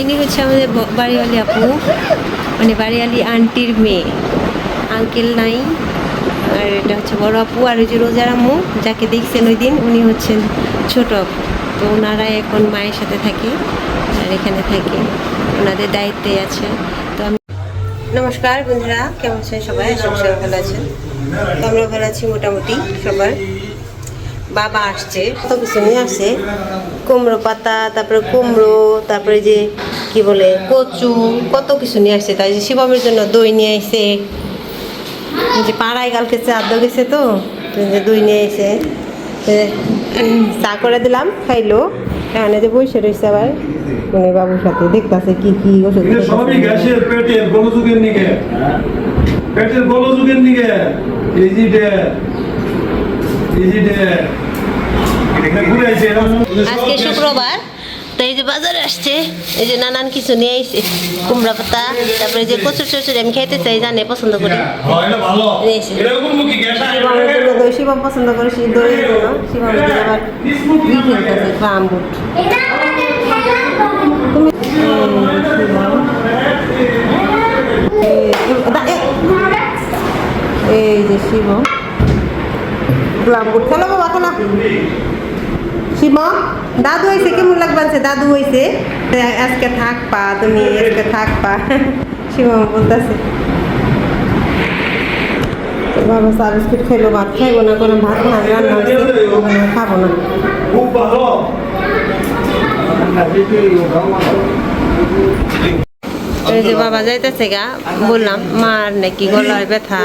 ইনি হচ্ছে আমাদের বাড়িওয়ালি আপু। মানে বাড়িওয়ালি আন্টির মেয়ে। আঙ্কেল নাই। আর এটা হচ্ছে বড় আপু আর ওই যে রোজার আম্মু, যাকে দেখছেন ওই দিন, উনি হচ্ছেন ছোট আপু। তো ওনারা এখন মায়ের সাথে থাকে আর এখানে থাকে। ওনাদের দায়িত্বে আছে। তো আমি নমস্কার বন্ধুরা, কেমন আছেন সবাই? আশা ভালো আছেন। তো আমরা ভালো আছি মোটামুটি সবার। বাবা আসছে কত কিছু নিয়ে আসছে কুমড়ো পাতা তারপরে কুমড়ো তারপরে যে কি বলে কচু কত কিছু নিয়ে আসছে তাই যে শিবমের জন্য দই নিয়ে আসছে যে পাড়ায় কালকে চাদ্দ গেছে তো যে দই নিয়ে এসে চা করে দিলাম খাইলো। এখানে যে বসে রয়েছে আবার মানে বাবুর সাথে দেখতেছে কি কি ওষুধ সবই গ্যাসের পেটের গোলযোগের পেটের ডে ডে আজকে শুক্রবার তো এই যে বাজারে আসছে এই যে নানান কিছু নিয়ে আইছে কুমড়া পাতা তারপরে যে কচুর চচুরি আমি খাইতে চাই জানে পছন্দ করি হ্যাঁ দই শিবম পছন্দ করে সেই আবার ট্রাম বুট এই, দা- এ- এই যে শিব গ্লাম বুট খেলো বাবা খেলো শিব দাদু হয়েছে কেমন লাগবে আনছে দাদু হয়েছে আজকে থাক পা তুমি আজকে থাক পা শিবম বলতেছে বাবা চা বিস্কুট খাইলো ভাত খাইবো না কোনো ভাত না রান্না খাব না। খুব ভালো। এই যে বাবা যাইতেছে গা বললাম মার নাকি গলায় ব্যথা।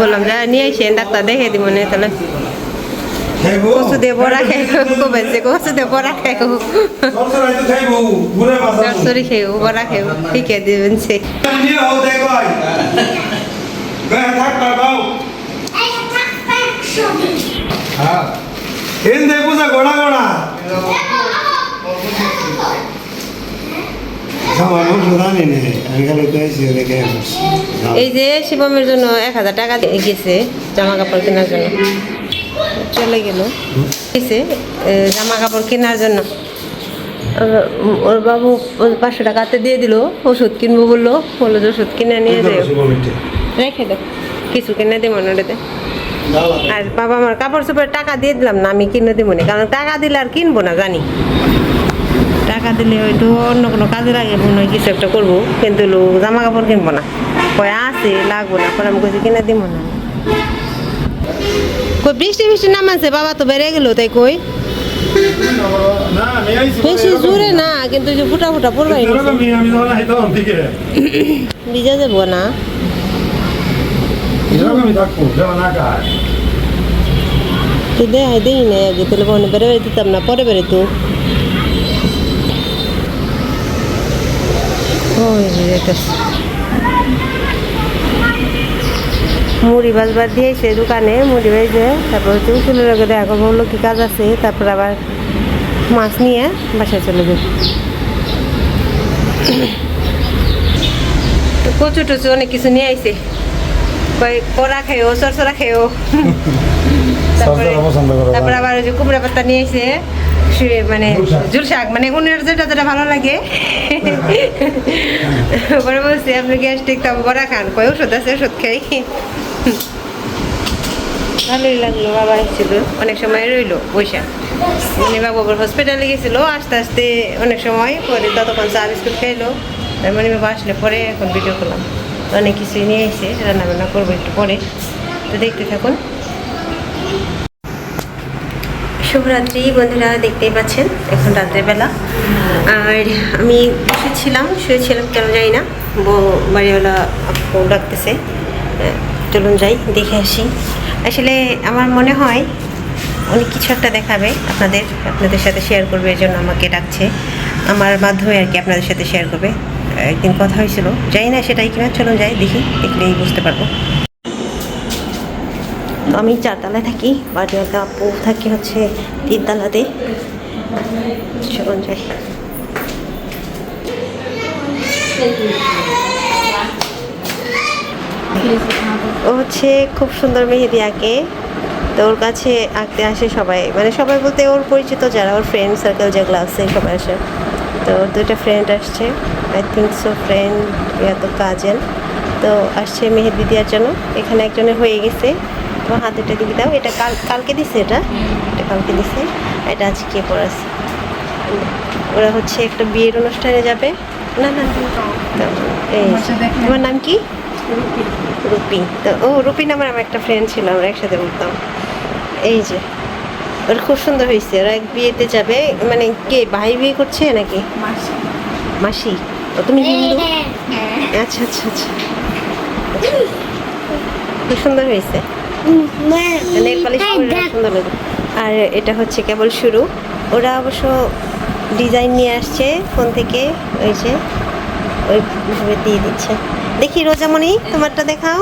বললাম যা নিয়ে আসেন ডাক্তার দেখে দিব না তাহলে। কচু দিয়ে বড়া খাইব কবেছে কচু দিয়ে বড়া খাইব সরসর আইতে খাইবো ঘুরে বাসা বড়া খাইব শিখে দিবেন সে নিয়ে হও দেখো আই গায়ে থাক না দাও। এন দেখো যা গোড়া গোড়া। আমার ওষুধ আনি নে আমি খালি পেয়েছি রেখে আসছি এই যে শিবমের জন্য এক হাজার টাকা দিয়ে গেছে জামা কাপড় কেনার জন্য। চলে গেল। জামা কাপড় কেনার জন্য। ওর বাবু পাঁচশো টাকাতে দিয়ে দিল ওষুধ কিনবো বলল বলল যে ওষুধ কিনে নিয়ে যাও। রেখে দে কিছু কিনে দিব ওটাতে। আর বাবা আমার কাপড় চোপড়ের টাকা দিয়ে দিলাম না আমি কিনে দিব না কারণ টাকা দিলে আর কিনবো না জানি। টাকা দিলে হয়তো অন্য কোনো কাজে লাগে মনে হয় কিছু একটা করব কিন্তু জামা কাপড় কিনবো না। কয় আছে লাগবো না পরে আমি কিছু কিনে দিব না। কই বৃষ্টি বৃষ্টি নামাছে বাবা তো বেড়ে গেল তাই কই? বেশি জোরে না। কিন্তু যে ফুটা ফুটা পড়বাই ভিজা যাব না। এরকমই থাকব যেমন আকাশ তুই দেখাই দিই না আগে তাহলে কোনো বেড়ে বেড়ে দিতাম না পরে বেড়ে তো ওই যে যেতেছে। মুড়ি বাজবার দিয়েছে দোকানে মুড়ি বেজে তারপর হচ্ছে উকিলের আগে দেখা করব বলল কি কাজ আছে তারপর আবার মাছ নিয়ে বাসায় চলে যাবে কচু টচু অনেক কিছু নিয়ে আইছে। কড়া খেয়েও সরসরা খেয়েও। তারপরে তারপরে আবার কুমড়া পাতা নিয়ে সে- মানে জুল শাক। মানে উনের যেটা যেটা ভালো লাগে। পরে বলছি আপনি গ্যাস্ট্রিক তো বড়া খান কয় ওষুধ আছে ওষুধ খাই। ভালোই লাগল বাবা এসেছিল অনেক সময় রইল বৈশা মানে বাবু আবার হসপিটালে গেছিল আস্তে আস্তে অনেক সময় পরে ততক্ষণ চা বিস্কুট খাইলো। মানে বাবা আসলে পরে এখন ভিডিও করলাম। অনেক কিছুই নিয়ে এসে রান্না বান্না করব একটু পরে। তো দেখতে থাকুন। শুভরাত্রি বন্ধুরা, দেখতেই পাচ্ছেন, এখন রাত্রেবেলা আর আমি বসেছিলাম শুয়েছিলাম কেন যাই না, বউ বাড়িওয়ালা আপু ডাকতেছে। চলুন যাই, দেখে আসি। আসলে আমার মনে হয় অনেক কিছু একটা দেখাবে আপনাদের আপনাদের সাথে শেয়ার করবে, এই জন্য আমাকে ডাকছে। আমার মাধ্যমে আর কি আপনাদের সাথে শেয়ার করবে। একদিন কথা হয়েছিল যাই না সেটাই কিনা, চলুন যাই, দেখি, দেখলেই বুঝতে পারব। আমি চারতলায় থাকি বাড়িওয়ালা আপু থাকি হচ্ছে তিনতলাতে। চলুন যাই। ও হচ্ছে খুব সুন্দর মেহেদি আঁকে। তো ওর কাছে আঁকতে আসে সবাই। মানে সবাই বলতে ওর পরিচিত যারা, ওর ফ্রেন্ড সার্কেল যেগুলো আছে সবাই আসে। তো দুইটা ফ্রেন্ড আসছে। I think so friend yeah তো কাজেন তো আসছে মেহেদি দেওয়ার জন্য। এখানে একজনের হয়ে গেছে। তো হাতেটা দিকে দাও। এটা কাল কালকে দিছে এটা? এটা কালকে দিছে। এটা আজকে পড়াছে ওরা হচ্ছে একটা বিয়ের অনুষ্ঠানে যাবে। না না তোমার নাম কি? রুপি। তো ও রুপি নামের আমার একটা ফ্রেন্ড ছিল আমরা একসাথে বলতাম। এই যে ওর খুব সুন্দর হয়েছে ওরা এক বিয়েতে যাবে। মানে কে ভাই বিয়ে করছে নাকি? মাসি। ও তুমি হিন্দু? আচ্ছা আচ্ছা আচ্ছা। খুব সুন্দর হয়েছে নেল পালিশ করে সুন্দর লাগে। আর এটা হচ্ছে কেবল শুরু। ওরা অবশ্য ডিজাইন নিয়ে আসছে ফোন থেকে ওই যে ওইভাবে দিয়ে দিচ্ছে। দেখি রোজামণি তোমারটা দেখাও।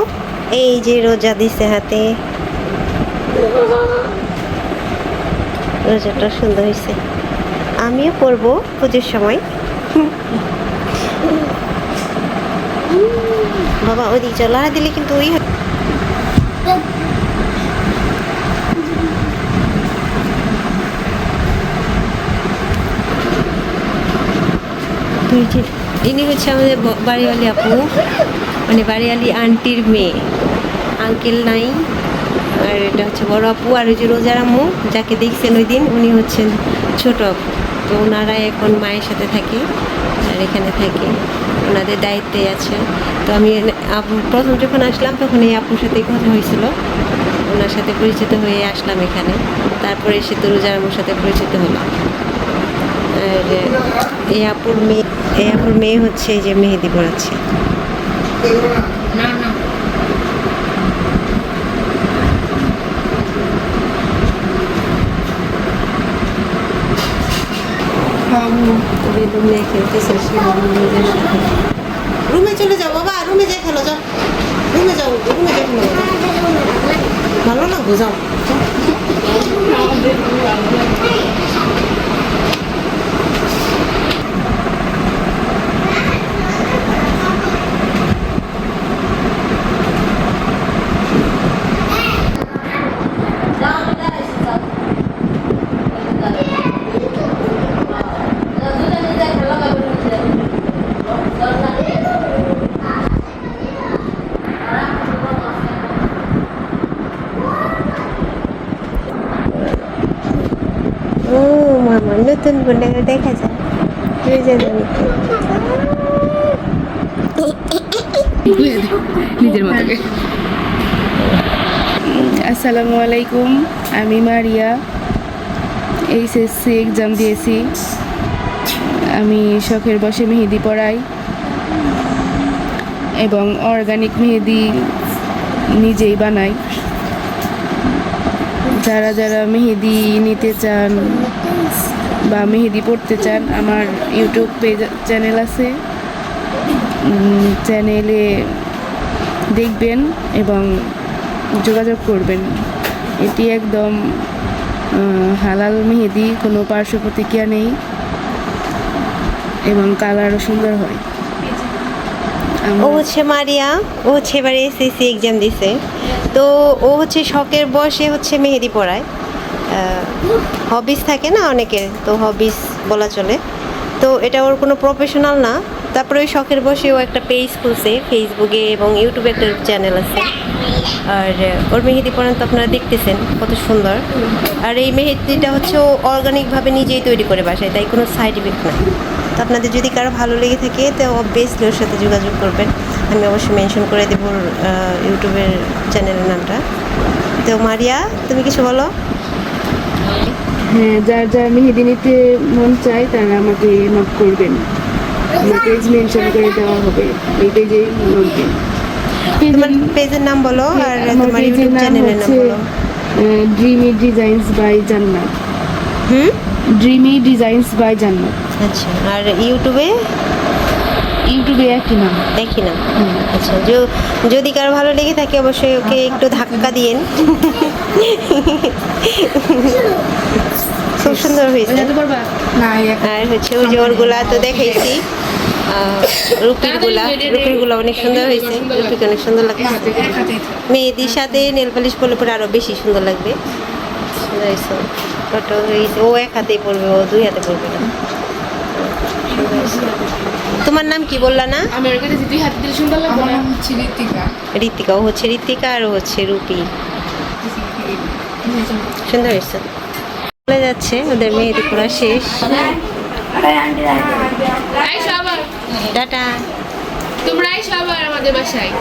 এই যে রোজা দিছে হাতে। রোজাটা সুন্দর হয়েছে আমিও পরবো পুজোর সময়। বাবা ওদিকে চলো। আর দিলে কিন্তু ওই ইনি হচ্ছে আমাদের বাড়িওয়ালি আপু মানে বাড়িওয়ালি আন্টির মেয়ে আঙ্কেল নাই, আর এটা হচ্ছে বড় আপু, আর ওই যে রোজার আম্মু, যাকে দেখছেন ওই দিন, উনি হচ্ছেন ছোট আপু। তো ওনারা এখন মায়ের সাথে থাকে, আর এখানে থাকে, ওনাদের দায়িত্বে আছে। তো আমি প্রথম যখন আসলাম, তখন এই আপুর সাথে কথা হয়েছিল। ওনার সাথে পরিচিত হয়ে আসলাম এখানে। তারপরে তো রোজার আম্মুর সাথে পরিচিত হলাম। এই আপুর মেয়ে এই আপুর মেয়ে হচ্ছে যে মেহেদি পড়াচ্ছে। রুমে চলে যাও বাবা, রুমে যাই খেলো, যাও। রুমে যাও, রুমে খেলো। ভালো না বোঝাও ও মামা নতুন বলে দেখা যায়। নিজের আসসালামু আলাইকুম, আমি মারিয়া। এইচএসসি এক্সাম দিয়েছি। আমি শখের বসে মেহেদি পড়াই। এবং অর্গানিক মেহেদি নিজেই বানাই। যারা যারা মেহেদি নিতে চান বা মেহেদি পড়তে চান, আমার ইউটিউব পেজ, চ্যানেল আছে। চ্যানেলে দেখবেন এবং যোগাযোগ করবেন। এটি একদম হালাল মেহেদি, কোনো পার্শ্ব প্রতিক্রিয়া নেই এবং কালারও সুন্দর হয়। ও হচ্ছে মারিয়া, ও হচ্ছে এবারে এসএসসি এক্সাম দিছে। তো ও হচ্ছে শখের বয়সে হচ্ছে মেহেদি পড়ায়। হবিস থাকে না অনেকের, তো হবিস বলা চলে। তো এটা ওর কোনো প্রফেশনাল না। তারপরে ওই শখের বসে ও একটা পেজ খুলছে ফেসবুকে এবং ইউটিউবে একটা চ্যানেল আছে। আর ওর মেহেদি পড়ান তো আপনারা দেখতেছেন, কত সুন্দর। আর এই মেহেদিটা হচ্ছে ও অর্গানিকভাবে নিজেই তৈরি করে বাসায়, তাই কোনো সাইড ইফেক্ট নাই। তো আপনাদের যদি কারও ভালো লেগে থাকে, তো অবভিয়াসলি ওর সাথে যোগাযোগ করবেন। আমি অবশ্যই মেনশন করে দেবো ইউটিউবের চ্যানেলের নামটা। তো মারিয়া, তুমি কিছু বলো? হ্যাঁ যার যার মেহেদি নিতে মন চায় তারা আমাকে নক করবেন। পেজ মেনশন করে দেওয়া হবে এই পেজে দিন তোমার পেজের নাম বলো আর তোমার ইউটিউব চ্যানেলের নাম বলো। ড্রিমি ডিজাইনস বাই জান্নাত হুম? ড্রিমি ডিজাইনস বাই জান্নাত আচ্ছা আর ইউটিউবে ইউটিউবে একই নাম। দেখি না আচ্ছা যদি কারও ভালো লেগে থাকে অবশ্যই ওকে একটু ধাক্কা দিয়েন। খুব সুন্দর হয়েছে। আর হচ্ছে ওই যে ওরগুলা তো দেখাইছি। আহ, রুপিরগুলা। রুপিরগুলা অনেক সুন্দর হয়েছে। রুপিকে অনেক সুন্দর লাগছে। মেয়েদির সাথে নেল পালিশ পরলে পরে আরও বেশি সুন্দর লাগবে। ও এক হাতেই পড়বে ও দুই হাতে পড়বে না। তোমার নাম কি বললা না? আমার কাছে দুই হাত দিলে সুন্দর লাগবে না। হচ্ছে ঋতিকা। ঋতিকা ও হচ্ছে ঋতিকা আর হচ্ছে রুপি। সুন্দর হয়েছে। চলে যাচ্ছে ওদের মেহেদি পড়া শেষ। টাটা। তোমরা আবার আমাদের বাসায়।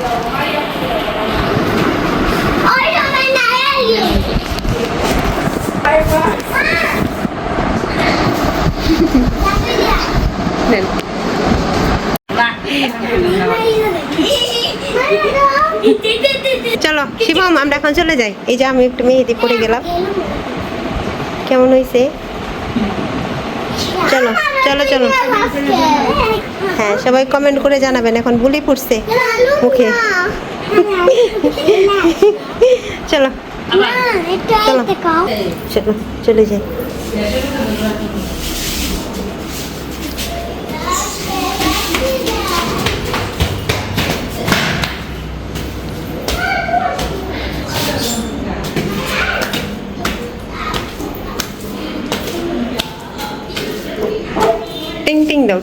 নেন। চলো শিবম আমরা এখন চলে যাই। এই যে আমি একটু মেহেদি পড়ে গেলাম। কেমন হয়েছে? চলো চলো চলো। হ্যাঁ সবাই কমেন্ট করে জানাবেন এখন বুলি পড়ছে মুখে। চলো চলো চলো চলে যাই।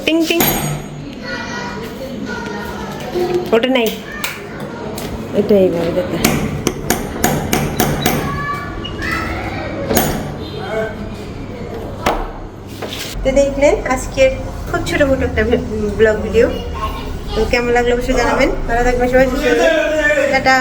টিং টিং ওটা নাই এটা এইভাবে দেখতে তো দেখলেন আজকের খুব ছোটো মোটো একটা ব্লগ ভিডিও তো কেমন লাগল অবশ্যই জানাবেন। ভালো থাকবেন সবাই। টাটা।